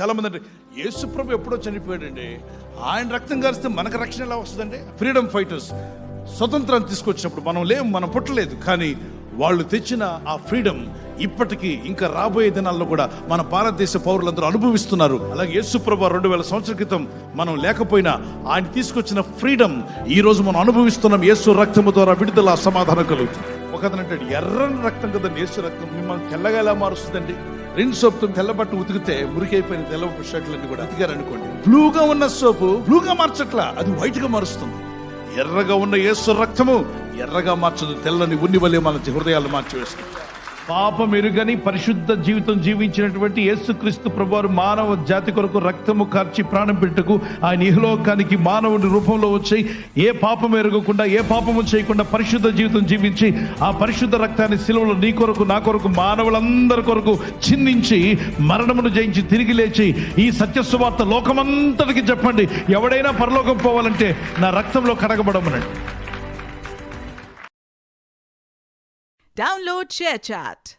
చాలామంది అంటే యేసుప్రభు ఎప్పుడో చనిపోయాడండి. ఆయన రక్తం కారిస్తే మనకు రక్షణ ఎలా వస్తుందండి? ఫ్రీడమ్ ఫైటర్స్ స్వతంత్రాన్ని తీసుకొచ్చినప్పుడు మనం లేము మనం పుట్టలేదు. కానీ వాళ్ళు తెచ్చిన ఆ ఫ్రీడమ్ ఇప్పటికీ ఇంకా రాబోయే దినాల్లో కూడా మన భారతదేశ పౌరులందరూ అనుభవిస్తున్నారు. అలాగే యేసుప్రభ రెండు వేల సంవత్సరాల క్రితం మనం లేకపోయినా ఆయన తీసుకొచ్చిన ఫ్రీడమ్ ఈ రోజు మనం అనుభవిస్తున్నాం. యేసు రక్తము ద్వారా విడుదల సమాధానం కలుగుతుంది. ఒక అతను అంటాడు ఎర్రని రక్తం కదండి యేసు రక్తం. మిమ్మల్ని తెల్లగా ఎలా మారుస్తుందండి? రెండు సోప్తో తెల్ల బట్ట ఉతికితే మురికైపోయిన తెల్ల షర్ట్లన్నీ కూడా ఉతికారు అనుకోండి బ్లూగా ఉన్న సోపు బ్లూగా మార్చట్లా అది వైట్గా మారుస్తుంది. ఎర్రగా ఉన్న యేసు రక్తము ఎర్రగా మార్చదు తెల్లని ఉన్ని వల్లే మన హృదయాలు మార్చివేస్తుంది. పాపం ఎరుగని పరిశుద్ధ జీవితం జీవించినటువంటి యేసుక్రీస్తు ప్రభువారు మానవ జాతి కొరకు రక్తము కార్చి ప్రాణం పెట్టుకు ఆయన ఇహలోకానికి మానవుడి రూపంలో వచ్చి ఏ పాపం ఎరగకుండా ఏ పాపము చేయకుండా పరిశుద్ధ జీవితం జీవించి ఆ పరిశుద్ధ రక్తాన్ని సిలువలో నీ కొరకు నా కొరకు మానవులందరి కొరకు చిందించి మరణమును జయించి తిరిగి లేచి ఈ సత్య సువార్త లోకమంతటికి చెప్పండి. ఎవడైనా పరలోకం పోవాలంటే నా రక్తంలో కడగబడమనండి. Download ShareChat.